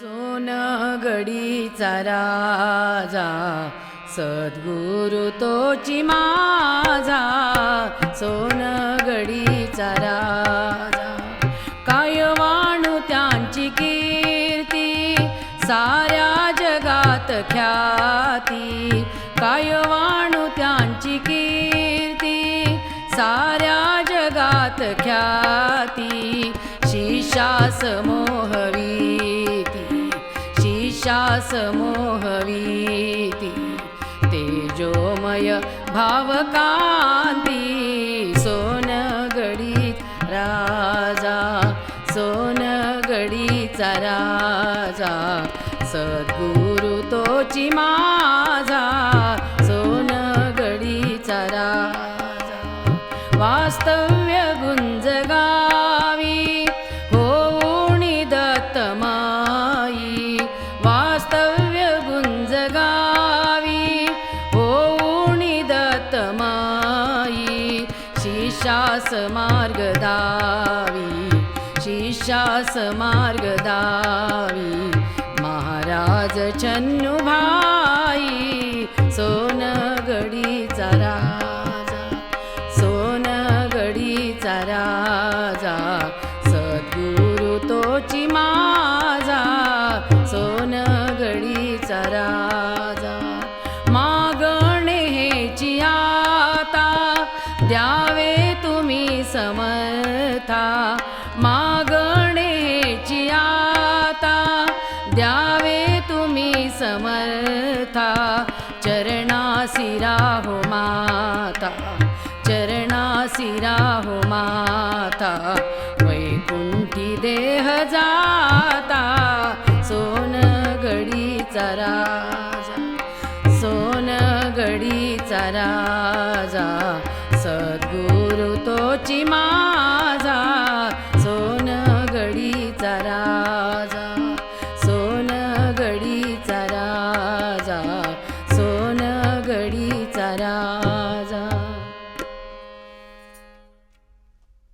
सोनगडीचा राजा सद्गुरु तोची माझा सोनगडीचा राजा. काय वाणू त्यांची कीर्ती साऱ्या जगात ख्याती. काय वाणू त्यांची कीर्ती साऱ्या जगात ख्याती. शिशासमो शिशास मोहवीती तेजोमय भावकांती सोनगडी राजा सोनगडीचा राजा सद्गुरु तोची माझा सोनगडीचा राजा वास्तव्य गुंजगावी. शिष्यास मार्ग दावी शिष्यास मार्ग मार्गदावी महाराज छन्नुभाई सोनगडीचा राजा सोनगडीचा राजा. सद्गुरु तोची माझा सोनगडीचा राजा. मागणे हेची आता द्यावे समता मागणेची मागणे आता द्यावे तुम्ही समर्था. चरणासी राहो माता चरणासी राहो माता. वैकुंठी देह जाता सोनगडीचा राजा सोनगडीचा राजा. सद्गुरु तोची माझा सोनगडीचा राजा सोनगडीचा राजा सोनगडीचा राजा.